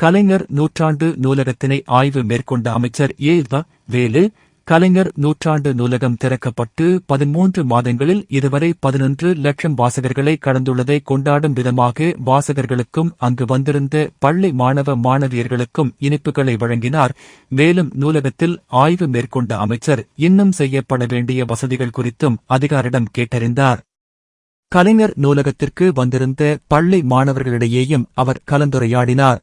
கலைஞர் நூற்றாண்டு நூலகத்தினை ஆய்வு மேற்கொண்ட அமைச்சர் ஏ வ வேலு கலைஞர் நூற்றாண்டு நூலகம் திறக்கப்பட்டு பதிமூன்று மாதங்களில் இதுவரை பதினொன்று லட்சம் வாசகர்களை கடந்துள்ளதை கொண்டாடும் விதமாக வாசகர்களுக்கும் அங்கு வந்திருந்த பள்ளி மாணவ மாணவியர்களுக்கும் இனிப்புகளை வழங்கினார். மேலும் நூலகத்தில் ஆய்வு மேற்கொண்ட அமைச்சர் இன்னும் செய்யப்பட வேண்டிய வசதிகள் குறித்தும் அதிகாரிடம் கேட்டறிந்தார். கலைஞர் நூலகத்திற்கு வந்திருந்த பள்ளி மாணவர்களிடையேயும் அவர் கலந்துரையாடினார்.